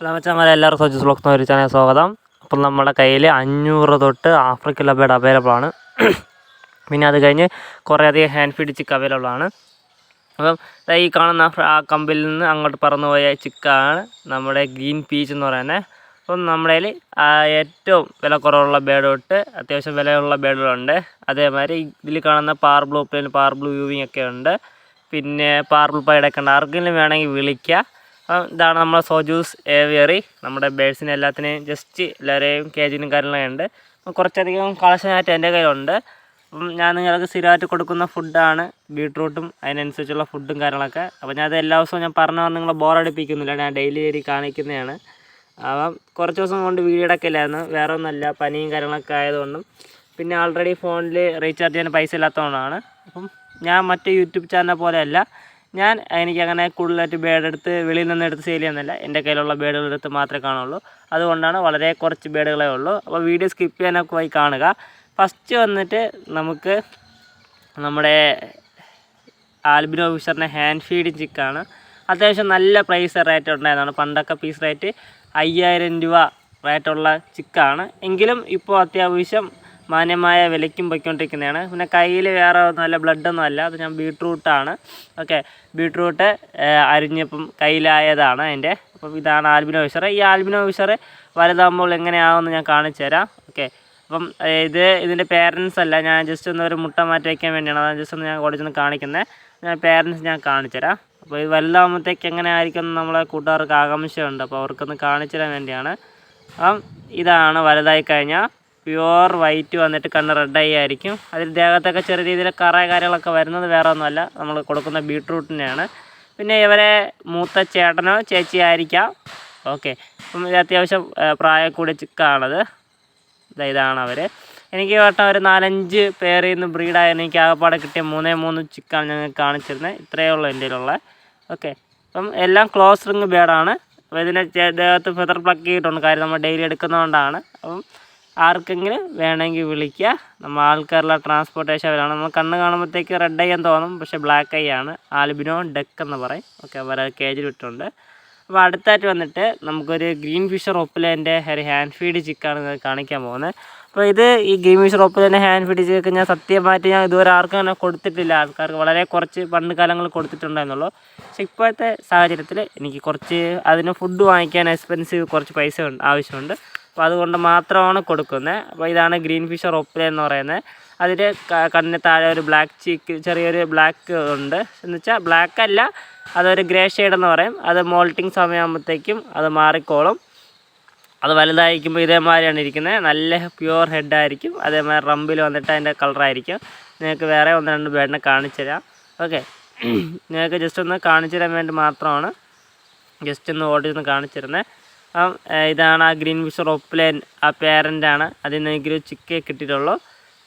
Hello മച്ചാമാരെ എല്ലാവർക്കും സോജസ് vlogs ഒരു ചാനൽ സ്വാഗതം. അപ്പം നമ്മുടെ കയ്യിൽ അഞ്ഞൂറ് തൊട്ട് ആഫ്രിക്കൻ ലബേഡ് അവൈലബിൾ ആണ്. പിന്നെ അത് കഴിഞ്ഞ് കുറേയധികം ഹാൻഡ് ഫീഡ് ചിക്ക് അവൈലബിൾ ആണ്. അപ്പം ഈ കാണുന്ന ആ കമ്പിൽ നിന്ന് അങ്ങോട്ട് പറന്നു പോയ ചിക്കാണ് നമ്മുടെ ഗ്രീൻ പീച്ച് എന്ന് പറയുന്നത് അപ്പം നമ്മുടെ കയ്യിൽ ഏറ്റവും വില കുറവുള്ള ബേഡ് തൊട്ട് അത്യാവശ്യം വിലയുള്ള ബേഡുകളുണ്ട് അതേമാതിരി ഇതിൽ കാണുന്ന par blue plain par blue viewing ഒക്കെ ഉണ്ട്. പിന്നെ പാർബിൾ പൈഡൊക്കെ ഉണ്ട്. ആർക്കെങ്കിലും വേണമെങ്കിൽ വിളിക്കുക ഇതാണ് നമ്മുടെ സോജൂസ് ഏവിയറി നമ്മുടെ ബേഡ്സിനെ എല്ലാത്തിനെയും ജസ്റ്റ് എല്ലാവരെയും കേജിനും കാര്യങ്ങളൊക്കെ ഉണ്ട്. കുറച്ചധികം കളക്ഷനായിട്ട് എന്റെ കയ്യിലുണ്ട്. അപ്പം ഞാൻ നിങ്ങൾക്ക് സ്ഥിരമായിട്ട് കൊടുക്കുന്ന ഫുഡാണ് ബീട്രൂട്ടും അതിനനുസരിച്ചുള്ള ഫുഡും കാര്യങ്ങളൊക്കെ. അപ്പോൾ ഞാനത് എല്ലാ ദിവസവും ഞാൻ പറഞ്ഞു പറഞ്ഞ് നിങ്ങളെ ബോറടിപ്പിക്കുന്നില്ല ഞാൻ ഡെയിലി ഡെയിലി കാണിക്കുന്നതാണ്. അപ്പം കുറച്ച് ദിവസം കൊണ്ട് വീഡിയോ ഇടയ്ക്കില്ലായിരുന്നു വേറെ ഒന്നുമല്ല പനിയും കാര്യങ്ങളൊക്കെ ആയതുകൊണ്ടും. പിന്നെ ആൾറെഡി ഫോണിൽ റീചാർജ് ചെയ്യാൻ പൈസ ഇല്ലാത്തതുകൊണ്ടാണ്. അപ്പം ഞാൻ മറ്റേ യൂട്യൂബ് ചാനൽ പോലെയല്ല ഞാൻ എനിക്ക് അങ്ങനെ കൂടുതലായിട്ട് ബേഡ് എടുത്ത് വെളിയിൽ നിന്ന് എടുത്ത് സെയിൽ ചെയ്യുന്നില്ല എന്റെ കയ്യിലുള്ള ബേഡുകൾ എടുത്ത് മാത്രമേ കാണുള്ളൂ. അതുകൊണ്ടാണ് വളരെ കുറച്ച് ബേഡുകളേ ഉള്ളൂ. അപ്പോൾ വീഡിയോ സ്കിപ്പ് ചെയ്യാനൊക്കെ പോയി കാണുക. ഫസ്റ്റ് വന്നിട്ട് നമുക്ക് നമ്മുടെ ആൽബിനോ ഫിഷറിന്റെ ഹാൻഡ് ഫീഡ് ചിക്കാണ് അത്യാവശ്യം നല്ല പ്രൈസ് റേറ്റ് ഉണ്ടായതാണ് പണ്ടൊക്കെ പീസ് റേറ്റ് അയ്യായിരം രൂപ റേറ്റുള്ള ചിക്കാണ് എങ്കിലും ഇപ്പോൾ അത്യാവശ്യം മാന്യമായ വിലയ്ക്കും പൊയ്ക്കൊണ്ടിരിക്കുന്നതാണ്. പിന്നെ കയ്യിൽ വേറെ നല്ല ബ്ലഡൊന്നും അല്ല. അത് ഞാൻ ബീട്രൂട്ടാണ് ഓക്കെ. ബീട്രൂട്ട് അരിഞ്ഞപ്പം കയ്യിലായതാണ് അതിന്റെ. അപ്പം ഇതാണ് ആൽബിനോ ഫിഷർ ഈ ആൽബിനോ ഫിഷർ വലുതാകുമ്പോൾ എങ്ങനെയാവുമെന്ന് ഞാൻ കാണിച്ചു തരാം. ഓക്കെ. അപ്പം ഇത് ഇതിന്റെ പേരൻസ് അല്ല. ഞാൻ ജസ്റ്റ് ഒന്ന് ഒരു മുട്ട മാറ്റി വയ്ക്കാൻ വേണ്ടിയാണ്. അതാണ് ജസ്റ്റ് ഒന്ന് ഞാൻ ഓടിച്ചൊന്ന് കാണിക്കുന്നത് ഞാൻ പേരൻസ് ഞാൻ കാണിച്ചു തരാം. അപ്പോൾ ഇത് വലുതാകുമ്പോഴത്തേക്ക് എങ്ങനെ ആയിരിക്കും നമ്മളെ കൂട്ടുകാർക്ക് ആകാംക്ഷയുണ്ട്. അപ്പോൾ അവർക്കൊന്ന് കാണിച്ചു തരാൻ വേണ്ടിയാണ്. അപ്പം ഇതാണ് വലുതായി കഴിഞ്ഞാൽ പ്യുവർ വൈറ്റ് വന്നിട്ട് കണ്ണ് റെഡ് ആയി ആയിരിക്കും. അതിൽ ദേഹത്തൊക്കെ ചെറിയ രീതിയിൽ കറ കാര്യങ്ങളൊക്കെ വരുന്നത് വേറെ ഒന്നുമല്ല. നമ്മൾ കൊടുക്കുന്ന ബീട്രൂട്ടിനെയാണ്. പിന്നെ ഇവരെ മൂത്ത ചേട്ടനോ ചേച്ചിയായിരിക്കാം ഓക്കെ അപ്പം ഇത് അത്യാവശ്യം പ്രായം കൂടി ചിക്കാണത് ഇതാണ് അവർ എനിക്ക് വട്ടം ഒരു നാലഞ്ച് പേരിൽ നിന്ന് ബ്രീഡായ എനിക്ക് ആകപ്പാടെ കിട്ടിയ മൂന്നേ മൂന്ന് ചിക്കാണ് ഞങ്ങൾ കാണിച്ചിരുന്നത്. ഇത്രയേ ഉള്ളൂ എന്റെ ഉള്ള ഓക്കെ അപ്പം എല്ലാം ക്ലോസ് റിങ് ബേഡാണ് അപ്പോൾ ഇതിന്റെ ദേഹത്ത് ഫെദർ പ്ലക്ക് ചെയ്തിട്ടുണ്ട്. കാര്യം നമ്മൾ ഡെയിലി എടുക്കുന്നതുകൊണ്ടാണ്. അപ്പം ആർക്കെങ്കിലും വേണമെങ്കിൽ വിളിക്കുക. നമ്മൾ ആൾക്കാരുള്ള ട്രാൻസ്പോർട്ടേഷൻ അവരാണ്. നമ്മൾ കണ്ണ് കാണുമ്പോഴത്തേക്ക് റെഡ് ഐ എന്ന് തോന്നും പക്ഷേ ബ്ലാക്ക് ഐ ആണ്. ആൽബിനോ ഡെക്ക് എന്ന് പറയും. ഓക്കെ അവരെ കേജിൽ വിട്ടുണ്ട് അപ്പോൾ അടുത്തായിട്ട് വന്നിട്ട് നമുക്കൊരു ഗ്രീൻ ഫിഷർ ഒപ്പിലേന്റെ ഒരു ഹാൻഡ് ഫീഡ് ചിക്കാണ് കാണിക്കാൻ പോകുന്നത്. അപ്പോൾ ഇത് ഈ ഗ്രീൻ ഫിഷർ ഒപ്പിലേന്റെ ഹാൻഡ് ഫീഡ് ചിക്ക് ഞാൻ സത്യമായിട്ട് ഞാൻ ഇതുവരെ ആർക്കും അങ്ങനെ കൊടുത്തിട്ടില്ല. ആൾക്കാർക്ക് വളരെ കുറച്ച് പണ്ട് കാലങ്ങളിൽ കൊടുത്തിട്ടുണ്ടായിരുന്നുള്ളൂ. പക്ഷേ ഇപ്പോഴത്തെ സാഹചര്യത്തിൽ എനിക്ക് കുറച്ച് അതിന് ഫുഡ് വാങ്ങിക്കാൻ എക്സ്പെൻസീവ് കുറച്ച് പൈസ ആവശ്യമുണ്ട്. അപ്പോൾ അതുകൊണ്ട് മാത്രമാണ് കൊടുക്കുന്നത് അപ്പോൾ ഇതാണ് ഗ്രീൻ ഫിഷർ ഒപ്പില എന്ന് പറയുന്നത്. അതിൽ കണ്ണിന് താഴെ ഒരു ബ്ലാക്ക് ചീക്ക് ചെറിയൊരു ബ്ലാക്ക് ഉണ്ട്. എന്ന് വെച്ചാൽ ബ്ലാക്ക് അല്ല അതൊരു ഗ്രേ ഷെയ്ഡ് എന്ന് പറയും. അത് മോൾട്ടിങ് സമയമാകുമ്പോഴത്തേക്കും അത് മാറിക്കോളും. അത് വലുതായിരിക്കുമ്പോൾ ഇതേമാതിരിയാണ് ഇരിക്കുന്നത്. നല്ല പ്യുവർ ഹെഡായിരിക്കും അതേമാതിരി റമ്പിൽ വന്നിട്ട് അതിന്റെ കളറായിരിക്കും നിങ്ങൾക്ക് വേറെ ഒന്ന് രണ്ട് ബേഡിനെ കാണിച്ചു തരാം. ഓക്കെ. നിങ്ങൾക്ക് ജസ്റ്റ് ഒന്ന് കാണിച്ചു തരാൻ വേണ്ടി മാത്രമാണ് ജസ്റ്റ് ഒന്ന് ഓടി ഒന്ന് കാണിച്ചിരുന്നത് അപ്പം ഇതാണ് ആ ഗ്രീൻ ഫിഷ് റോപ്ലേൻ ആ പേരന്റാണ് അതിൽ നിന്ന് എനിക്കൊരു ചിക്കെ കിട്ടിയിട്ടുള്ളൂ.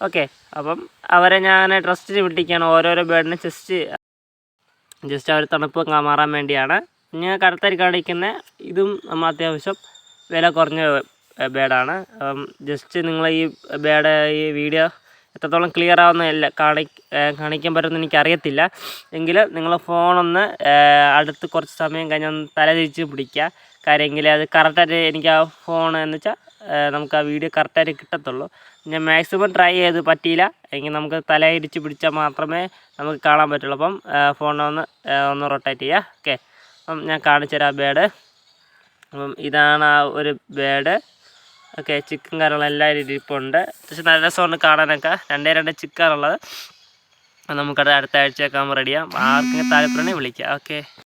ഓക്കെ അപ്പം അവരെ ഞാൻ ട്രസ്റ്റിന് വിട്ടിരിക്കുകയാണ് ഓരോരോ ബേഡിനെ ജസ്റ്റ് ജസ്റ്റ് അവർ തണുപ്പ് മാറാൻ വേണ്ടിയാണ്. ഞാൻ കടത്തരി കാണിക്കുന്ന ഇതും നമ്മൾ അത്യാവശ്യം വില കുറഞ്ഞ ബേഡാണ് ജസ്റ്റ് നിങ്ങൾ ഈ ബേഡ് ഈ വീഡിയോ എത്രത്തോളം ക്ലിയർ ആവുന്നതല്ല കാണി ഏഹ് കാണിക്കാൻ പറ്റുമെന്ന് എനിക്കറിയത്തില്ല. എങ്കിലും നിങ്ങൾ ഫോണൊന്ന് അടുത്ത് കുറച്ച് സമയം കഴിഞ്ഞ് ഒന്ന് തല തിരിച്ച് പിടിക്കുക. കാര്യമെങ്കിൽ അത് കറക്റ്റായിട്ട് എനിക്ക് ആ ഫോൺ എന്ന് വെച്ചാൽ നമുക്ക് ആ വീഡിയോ കറക്റ്റായിട്ട് കിട്ടത്തുള്ളൂ. ഞാൻ മാക്സിമം ട്രൈ ചെയ്ത് പറ്റിയില്ല. എങ്കിൽ നമുക്ക് തല ഇടിച്ച് പിടിച്ചാൽ മാത്രമേ നമുക്ക് കാണാൻ പറ്റുള്ളൂ. അപ്പം ഫോണൊന്ന് ഒന്ന് റൊട്ടേറ്റ് ചെയ്യുക. ഓക്കെ അപ്പം ഞാൻ കാണിച്ചു തരാം ബേഡ് അപ്പം ഇതാണ് ആ ഒരു ബേഡ് ഓക്കെ ചിക്കൻ കറികൾ എല്ലാ രീതിയിൽ ഇപ്പോൾ ഉണ്ട്. പക്ഷെ നല്ല രസമുണ്ട് കാണാനൊക്കെ. രണ്ടേ രണ്ട് ചിക്കനുള്ളത് നമുക്കത് അടുത്ത ആഴ്ചയൊക്കെ ആകുമ്പോൾ റെഡിയാം ആർക്കെങ്കിലും താല്പര്യമാണെങ്കിൽ വിളിക്കാം. ഓക്കെ.